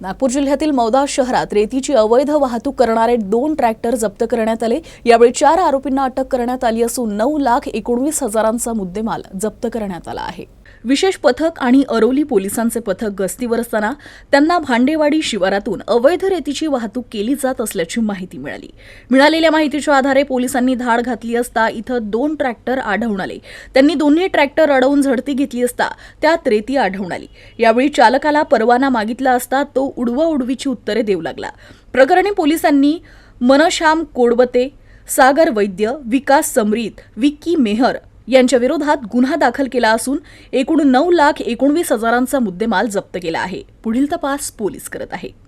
नागपूर जिल्ह्यातील मौदा शहरात रेतीची अवैध वाहतूक करणारे दोन ट्रॅक्टर जप्त करण्यात आले. यावेळी चार आरोपींना अटक करण्यात आली असून नऊ लाख एकोणवीस हजारांचा मुद्देमाल जप्त करण्यात आला आहे. विशेष पथक आणि अरोली पोलिसांचे पथक गस्तीवर असताना त्यांना भांडेवाडी शिवारातून अवैध रेतीची वाहतूक केली जात असल्याची माहिती मिळाली. मिळालेल्या माहितीच्या आधारे पोलिसांनी धाड घातली असता इथं दोन ट्रॅक्टर आढळून आले. त्यांनी दोन्ही ट्रॅक्टर अडवून झडती घेतली असता त्यात रेती आढळून आली. यावेळी चालकाला परवाना मागितला असता तो उडवा उडवीची उत्तरे देऊ लागला. प्रकरणी पोलिसांनी मनश्याम कोडबते सागर वैद्य विकास समरीत विक्की मेहर यांच्या विरोधात गुन्हा दाखल केला असून एकूण नऊ लाख एकोणवीस हजारांचा मुद्देमाल जप्त केला आहे. पुढील तपास पोलीस करत आहे.